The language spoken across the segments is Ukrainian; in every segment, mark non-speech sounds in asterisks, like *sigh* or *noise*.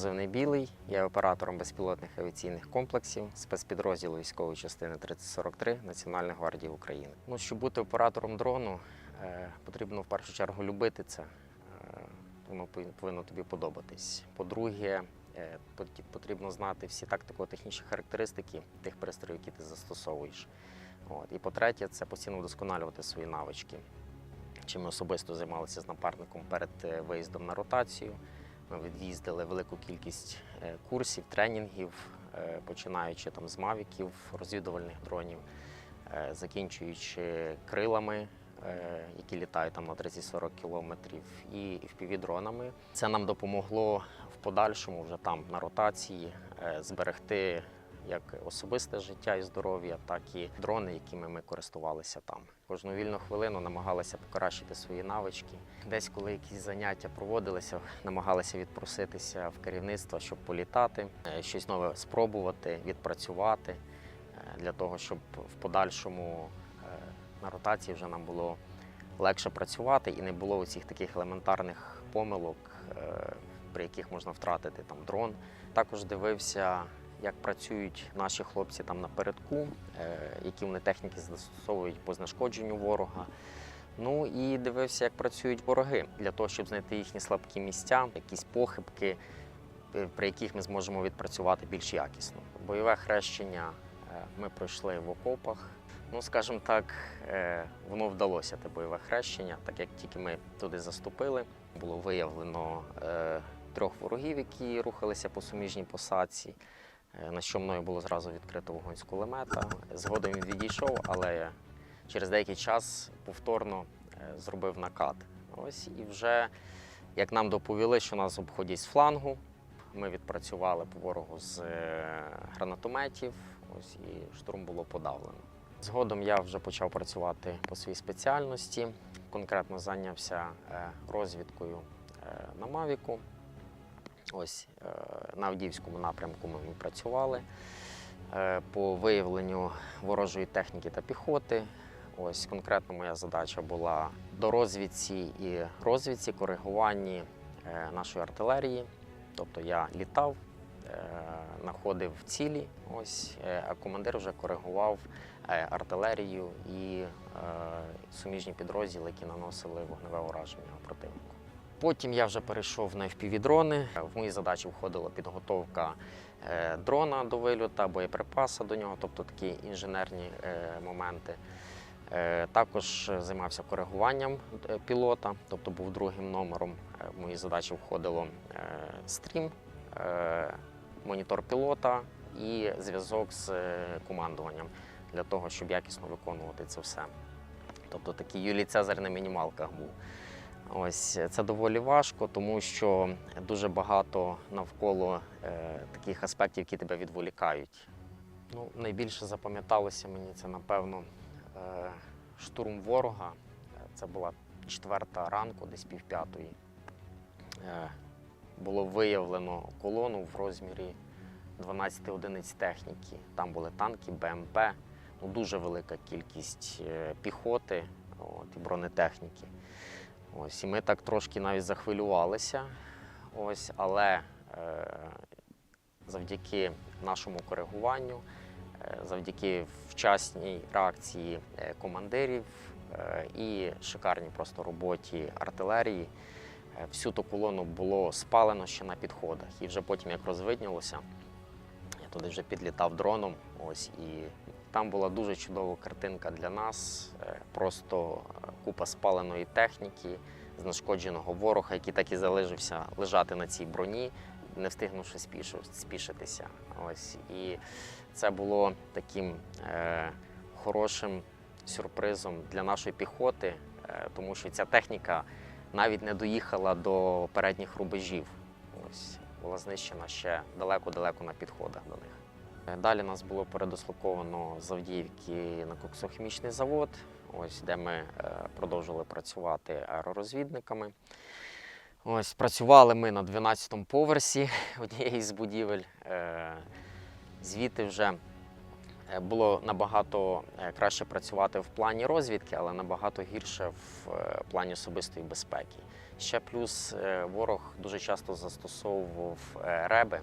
позивний білий. Я оператором безпілотних авіаційних комплексів спецпідрозділу військової частини 3043 Національної гвардії України. Ну, щоб бути оператором дрону, е, потрібно в першу чергу любити це. Е, Воно повинно тобі подобатись. По-друге, е, потрібно знати всі тактико-технічні характеристики тих пристроїв, які ти застосовуєш. От. І по-третє, це постійно вдосконалювати свої навички. Чим ми особисто займалися з напарником перед виїздом на ротацію. Ми від'їздили велику кількість е, курсів, тренінгів, е, починаючи там з мавіків, розвідувальних дронів, е, закінчуючи крилами, які літають там на 30-40 кілометрів, і FPV-дронами. Це нам допомогло в подальшому вже там на ротації зберегти як особисте життя і здоров'я, так і дрони, якими ми користувалися там. Кожну вільну хвилину намагалися покращити свої навички. Десь, коли якісь заняття проводилися, намагалися відпроситися в керівництво, щоб політати, е, щось нове спробувати, відпрацювати е, для того, щоб в подальшому е, на ротації вже нам було легше працювати і не було оцих таких елементарних помилок, при яких можна втратити там дрон. Також дивився, як працюють наші хлопці там напередку, е, які вони техніки застосовують по знешкодженню ворога. Ну і дивився, як працюють вороги для того, щоб знайти їхні слабкі місця, якісь похибки, е, при яких ми зможемо відпрацювати більш якісно. Бойове хрещення е, ми пройшли в окопах. Ну, скажімо так, воно вдалося те бойове хрещення, так як тільки ми туди заступили, було виявлено трьох ворогів, які рухалися по суміжній посадці. Е, На що мною було зразу відкрито вогонь з кулемета. Згодом він відійшов, але через деякий час повторно е, зробив накат. Ось і вже як нам доповіли, що нас обходять з флангу. Ми відпрацювали по ворогу з е, гранатометів. Ось і штурм було подавлено. Згодом я вже почав працювати по своїй спеціальності. Конкретно зайнявся розвідкою на Мавіку. Ось е, на Авдіївському напрямку ми працювали е, по виявленню ворожої техніки та піхоти. Ось конкретно моя задача була до розвідці і розвідці, коригуванні е, нашої артилерії. Тобто я літав, знаходив цілі, ось, а командир вже коригував артилерію і суміжні підрозділи, які наносили вогневе ураження противнику. Потім я вже перейшов на FPV-дрони. В мої задачі входила підготовка е, дрона до вильота, боєприпаса до нього, тобто такі інженерні е, моменти. Е, Також займався коригуванням пілота, тобто був другим номером. В мої задачі входило стрім, монітор пілота і зв'язок з командуванням для того, щоб якісно виконувати це все. Тобто такий Юлій Цезар на мінімалках був. Ось це доволі важко, тому що дуже багато навколо е, таких аспектів, які тебе відволікають. Ну, найбільше запам'яталося мені це, напевно, е, штурм ворога. Е, Це була четверта ранку, десь півп'ятої. Е, було виявлено колону в розмірі 12 одиниць техніки. Там були танки, БМП, ну, дуже велика кількість е, піхоти от, і бронетехніки. Ось, і ми так трошки навіть захвилювалися. Ось, але е, завдяки нашому коригуванню, е, завдяки вчасній реакції е, командирів е, і шикарній просто роботі артилерії, е, всю ту колону було спалено ще на підходах. І вже потім, як розвиднілося, я туди вже підлітав дроном. Ось і там була дуже чудова картинка для нас. Е, Просто е, купа спаленої техніки, знешкодженого ворога, який так і залишився лежати на цій броні, не встигнувши спішитися. Ось і це було таким е, хорошим сюрпризом для нашої піхоти, е, тому що ця техніка навіть не доїхала до передніх рубежів. Ось була знищена ще далеко-далеко на підходах до них. Е, Далі нас було передислоковано з Авдіївки на коксохімічний завод, ось де ми е, продовжили працювати аеророзвідниками. Ось працювали ми на 12-му поверсі *laughs* однієї з будівель. Е, Звідти вже Було набагато краще працювати в плані розвідки, але набагато гірше в плані особистої безпеки. Ще плюс ворог дуже часто застосовував реби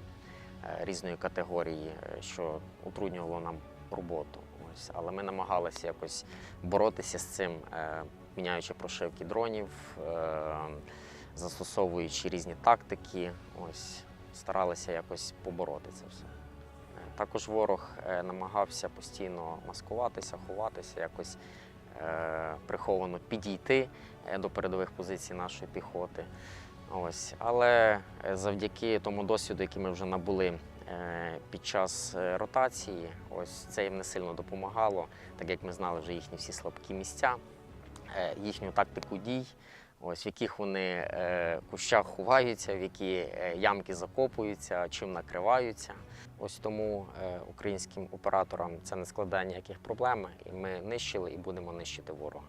різної категорії, е, що утруднювало нам роботу. Ось, але ми намагалися якось боротися з цим, е, міняючи прошивки дронів, е, застосовуючи різні тактики. Ось старалися якось побороти це все. Е, Також ворог е, намагався постійно маскуватися, ховатися, якось е, приховано підійти е, до передових позицій нашої піхоти. Ось. Але е, завдяки тому досвіду, який ми вже набули е, під час е, ротації, ось це їм не сильно допомагало, так як ми знали вже їхні всі слабкі місця, їхню тактику дій, ось в яких вони кущах ховаються, в які ямки закопуються, чим накриваються. Ось тому українським операторам це не складає ніяких проблем, і ми нищили і будемо нищити ворога.